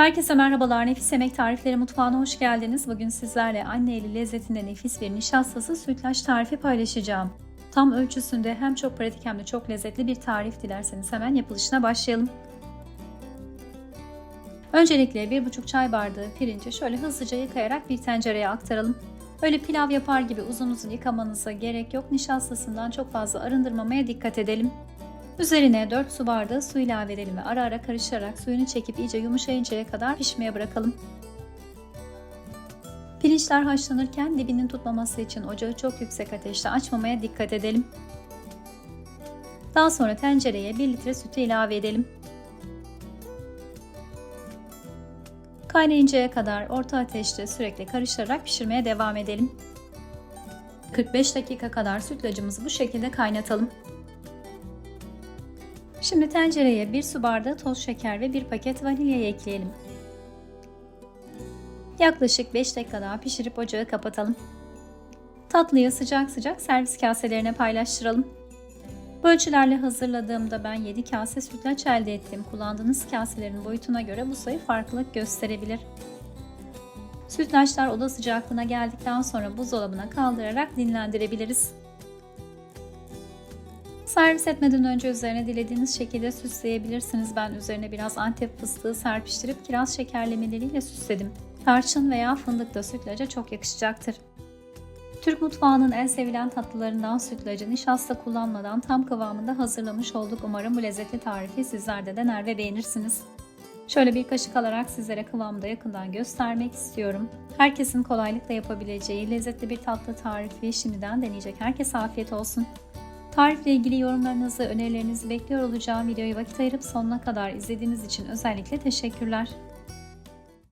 Herkese merhabalar. Nefis Yemek Tarifleri Mutfağı'na hoş geldiniz. Bugün sizlerle anne eli lezzetinde nefis bir nişastası sütlaç tarifi paylaşacağım. Tam ölçüsünde hem çok pratik hem de çok lezzetli bir tarif dilerseniz hemen yapılışına başlayalım. Öncelikle 1,5 çay bardağı pirinci şöyle hızlıca yıkayarak bir tencereye aktaralım. Öyle pilav yapar gibi uzun uzun yıkamanıza gerek yok. Nişastasından çok fazla arındırmamaya dikkat edelim. Üzerine 4 su bardağı su ilave edelim ve ara ara karıştırarak suyunu çekip iyice yumuşayıncaya kadar pişmeye bırakalım. Pirinçler haşlanırken dibinin tutmaması için ocağı çok yüksek ateşte açmamaya dikkat edelim. Daha sonra tencereye 1 litre sütü ilave edelim. Kaynayıncaya kadar orta ateşte sürekli karıştırarak pişirmeye devam edelim. 45 dakika kadar sütlacımızı bu şekilde kaynatalım. Şimdi tencereye 1 su bardağı toz şeker ve 1 paket vanilyayı ekleyelim. Yaklaşık 5 dakika daha pişirip ocağı kapatalım. Tatlıyı sıcak sıcak servis kaselerine paylaştıralım. Bu ölçülerle hazırladığımda ben 7 kase sütlaç elde ettim. Kullandığınız kaselerin boyutuna göre bu sayı farklılık gösterebilir. Sütlaçlar oda sıcaklığına geldikten sonra buzdolabına kaldırarak dinlendirebiliriz. Servis etmeden önce üzerine dilediğiniz şekilde süsleyebilirsiniz. Ben üzerine biraz antep fıstığı serpiştirip kiraz şekerlemeleriyle süsledim. Tarçın veya fındık da sütlaca çok yakışacaktır. Türk mutfağının en sevilen tatlılarından sütlacı nişasta kullanmadan tam kıvamında hazırlamış olduk. Umarım bu lezzetli tarifi sizler de dener ve beğenirsiniz. Şöyle bir kaşık alarak sizlere kıvamda yakından göstermek istiyorum. Herkesin kolaylıkla yapabileceği lezzetli bir tatlı tarifi şimdiden deneyecek herkese afiyet olsun. Tarifle ilgili yorumlarınızı, önerilerinizi bekliyor olacağım. Videoyu vakit ayırıp sonuna kadar izlediğiniz için özellikle teşekkürler.